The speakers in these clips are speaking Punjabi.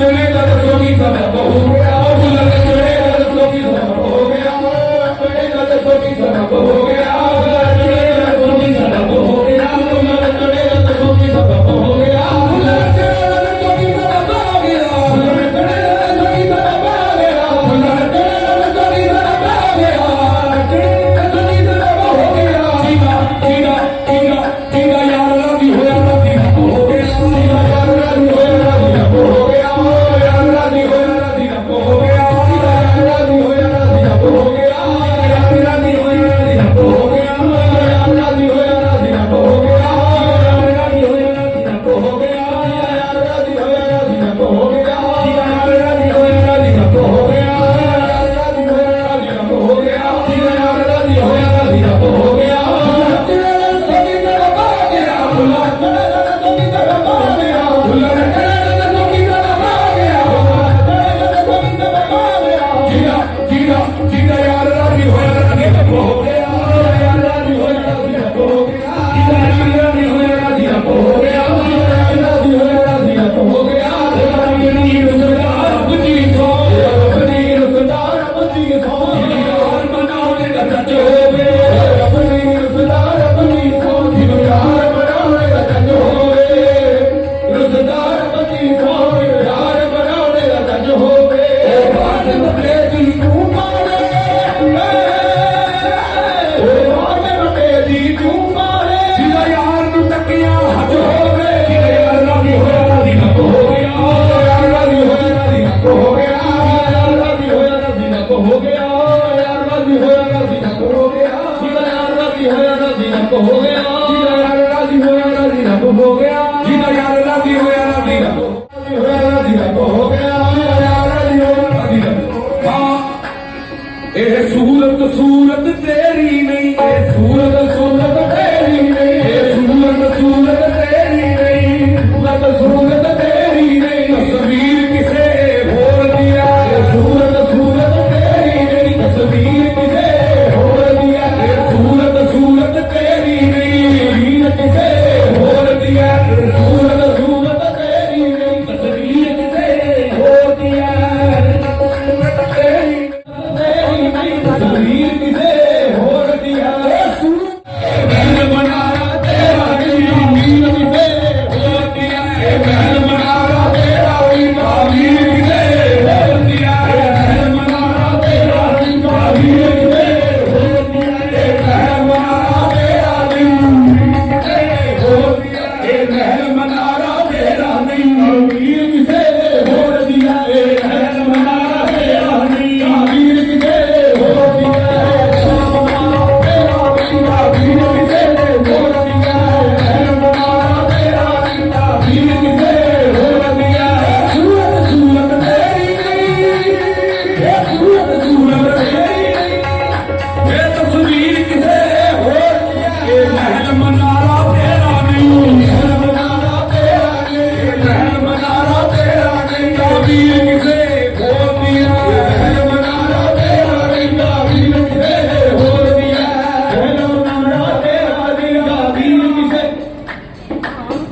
চলে তাদের জমি জমা বহু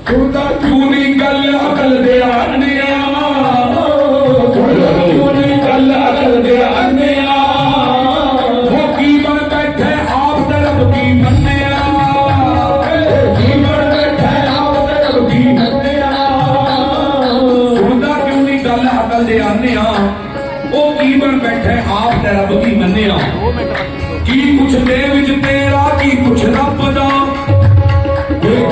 ਖੁਦਾ ਤੂੰ ਨਹੀਂ ਗੱਲ ਅਕਲ ਦੇ ਆਂਡਿਆ ਖੁਦਾ ਤੂੰ ਨਹੀਂ ਗੱਲ ਅਕਲ ਦੇ ਆਂਡਿਆ ਉਹ ਕੀ ਬਣ ਬੈਠੇ ਆਪ ਦਾ ਰੱਬ ਕੀ ਮੰਨਿਆ। ਕੀ ਬਣ ਬੈਠੇ ਆਪ ਦਾ ਰੱਬ ਕੀ ਮੰਨਿਆ। ਖੁਦਾ ਤੂੰ ਨਹੀਂ ਗੱਲ ਅਕਲ ਦੇ ਆਂਡਿਆ ਉਹ ਕੀ ਬਣ ਬੈਠੇ ਆਪ ਦਾ ਰੱਬ ਕੀ ਮੰਨਿਆ। ਕੀ ਕੁਛ ਦੇ ਵਿੱਚ ਤੇਰਾ, ਕੀ ਕੁਛ ਰੱਬ ਦਾ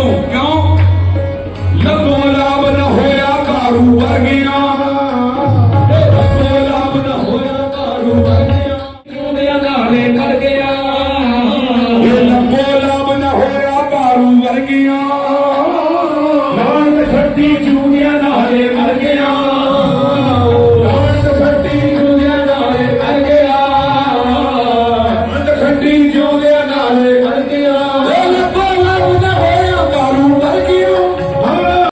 ਤੋਂ ਕਿਉਂ? ਲੱਭੋਂ ਲਾਭ ਨਾ ਹੋਇਆ ਕਾਰੂ ਵਰਗਿਆਂ।